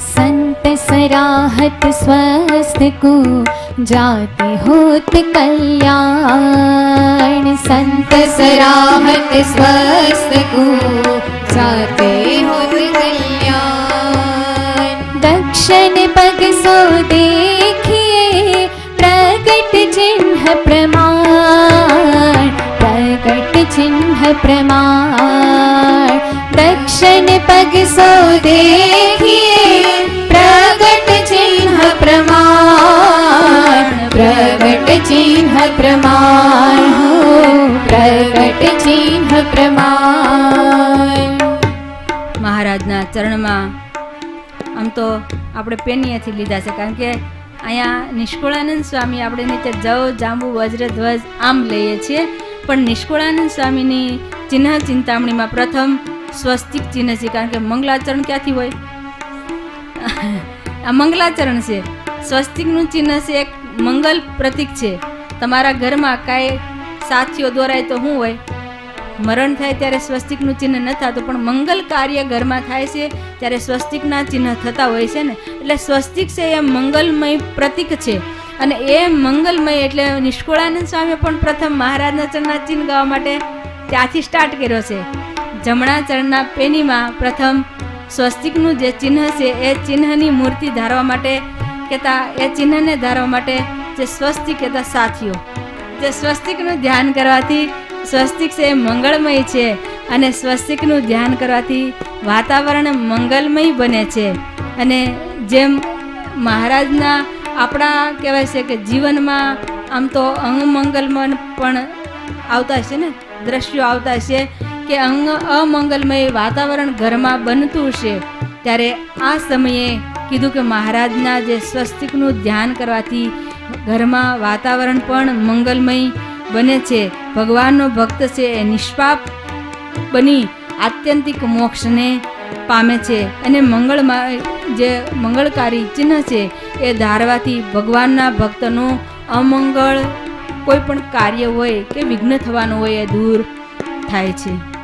संत सराहत स्वस्थ को जाते होत कल्याण। संत सराहत स्वस्थ को जाते होत कल्याण। दक्षिण पग सो देखिए प्रकट चिन्ह प्रमाण। प्रकट चिन्ह प्रमाण। दक्षिण पग सो देखिए प्रमाण प्रकट चिन्ह प्रमाण हो प्रकट चिन्ह प्रमाण મહારાજના ચરણમાં આમ તો આપણે પેનીએથી લીધા છે કારણ કે અહીંયા નિષ્કુળાનંદ સ્વામી આપણે નીચે જવ જાંબુ વજ્ર ધ્વજ આમ લઈએ છીએ પણ નિષ્કુળાનંદ સ્વામીની ચિહ્ન ચિંતામણીમાં પ્રથમ સ્વસ્તિક ચિહ્ન છે કારણ કે મંગલાચરણ ક્યાંથી હોય આ મંગલાચરણ છે સ્વસ્તિકનું ચિહ્ન છે એક મંગલ પ્રતીક છે. તમારા ઘરમાં કાંઈ સાથીઓ દોરાય તો શું હોય? મરણ થાય ત્યારે સ્વસ્તિકનું ચિહ્ન ન થતું, પણ મંગલ કાર્ય ઘરમાં થાય છે ત્યારે સ્વસ્તિકના ચિહ્ન થતા હોય છે ને? એટલે સ્વસ્તિક છે એ મંગલમય પ્રતીક છે. અને એ મંગલમય એટલે નિષ્કુળાનંદ સ્વામીએ પણ પ્રથમ મહારાજના ચરણના ચિહ્ન ગાવા માટે ત્યાંથી સ્ટાર્ટ કર્યો છે. જમણા ચરણના પેનીમાં પ્રથમ સ્વસ્તિકનું જે ચિહ્ન છે, એ ચિહ્નની મૂર્તિ ધારવા માટે કહેતા એ ચિહ્નને ધારવા માટે જે સ્વસ્તિક કહેતા સાથીઓ. જે સ્વસ્તિકનું ધ્યાન કરવાથી સ્વસ્તિક છે એ મંગળમય છે અને સ્વસ્તિકનું ધ્યાન કરવાથી વાતાવરણ મંગલમય બને છે. અને જેમ મહારાજના આપણા કહેવાય છે કે જીવનમાં આમ તો અમંગલમય પણ આવતા છે ને, દ્રશ્યો આવતા છે કે અંગ અમંગલમય વાતાવરણ ઘરમાં બનતું છે ત્યારે આ સમયે કીધું કે મહારાજના જે સ્વસ્તિકનું ધ્યાન કરવાથી ઘરમાં વાતાવરણ પણ મંગલમય બને છે. ભગવાનનો ભક્ત છે એ નિષ્પાપ બની આત્યંતિક મોક્ષને પામે છે અને મંગળમાં જે મંગળકારી ચિહ્ન છે એ ધારવાથી ભગવાનના ભક્તનું અમંગળ કોઈ પણ કાર્ય હોય કે વિઘ્ન થવાનું હોય એ દૂર થાય છે.